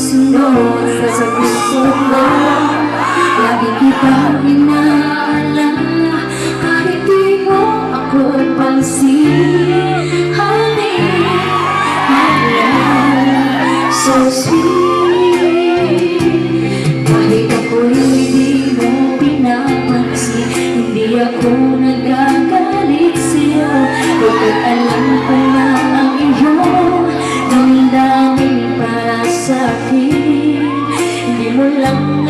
sunod sa sagot ko? Lagi kita inaala Kahit di mo ako pansin Honey, my love, so sweet 冷冷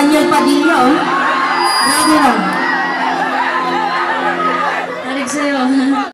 Daniel Padilla, oh. Grabe, oh. no? Tarik sa'yo.